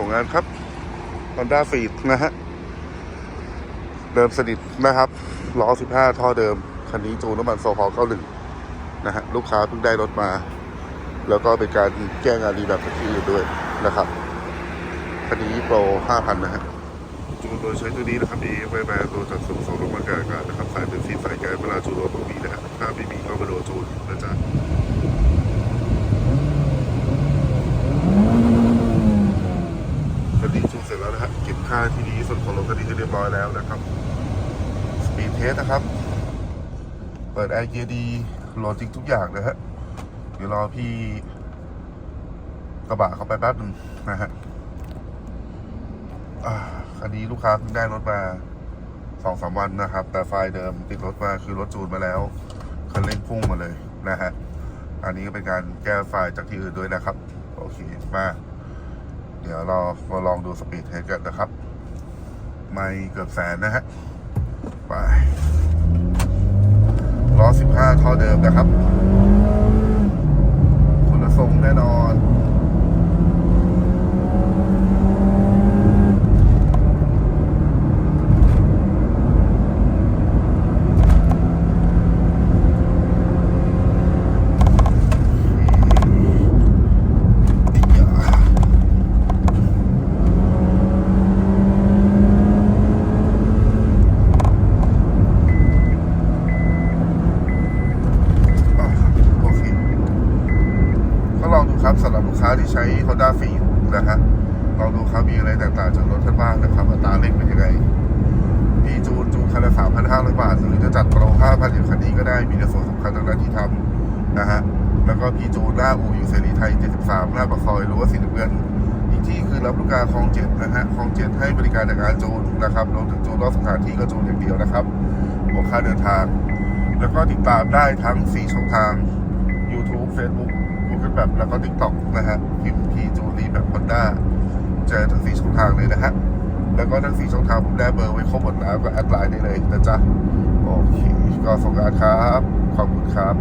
ส่งงานครับ Honda f e e d นะฮะ เดิมสนิทนะครับล้อ 15 ท่อเดิม คันนี้จูนน้ำมันโซฮอล91 นะฮะ ลูกค้าเพิ่งได้รถมา แล้วก็เป็นการแก้งานดีแบบที่อื่นด้วยนะครับ คันนี้โปร 5,000 นะฮะจูนโดยใช้ตัวนี้นะครับเอไวแบนตัวจากสูงสองลงมากลางอากาศนะครับ สายเป็นสีสายแก๊สเวลาจูนรถต้องมีนะฮะถ้าไม่มีก็มาโดนจูนนะจ๊ะ คันนี้จูนเสร็จแล้วนะฮะเก็บค่าที่ดีที่สุดของรถคันนี้เรียบร้อยแล้วนะครับสปีดเทสนะครับ เปิดแอร์เกียร์ดีโหลจริงทุกอย่างนะฮะเดี๋ยวรอพี่กระบะเข้าไปแป๊บหนึงนะฮะอันนี้ลูกค้าเพิ่งได้รถมาสองสามวันนะครับ แต่ไฟล์เดิมติดรถมาคือรถจูนมาแล้วคันเร่งพุ่งมาเลยนะฮะอันนี้ก็เป็นการแก้ไฟล์จากที่อื่นด้วยนะครับ โอเค มา เดี๋ยวเรามาลองดูสปีดเทสกันนะครับ ไม่เกือบแสนนะฮะ ไปล้อ15ท่อเดิมนะครับ คุณละทรงแน่นอน อะโอเคก็ลองดู เราดูค้าที่ใช้ Honda f e e นะฮะลองดูครับมีอะไรแตกต่างจากรถท่านบ้างนะครับอัตราเร่งเป็นยังไงมีจูนจูนคันละ3,500บาท หรือจะจัดโปร5,000อย่างคันนี้ก็ได้มีในส่วนสำคัญต่างๆที่ทำนะฮะแล้วก็พีจูนหน้าอู่อยู่เสรีไทย 73 หน้าปากซอยหรือว่าสีน้ำเงินอีกที่คือรับลูกค้าคลองเจ็ดนะฮะคลองเจ็ดให้บริการในการจูนนะครับรวมถึงจูนรอบสถานที่ก็จูนอย่างเดียวนะครับบวกค่าเดินทาง แล้วก็ติดตามได้ทั้ง 4 ช่องทาง YouTube Facebook Google แบบแล้วก็ TikTok นะฮะพิมพ์พีจูรีแบบ Honda เจอทั้งสี่ช่องทางเลยนะฮะ แล้วก็ทั้งสี่ช่องทางผมได้เบอร์ไว้ครบหมดแล้วก็แอดไลน์ได้เลยนะจ๊ะ โอเค ก็ส่งงานครับ ขอบคุณครับ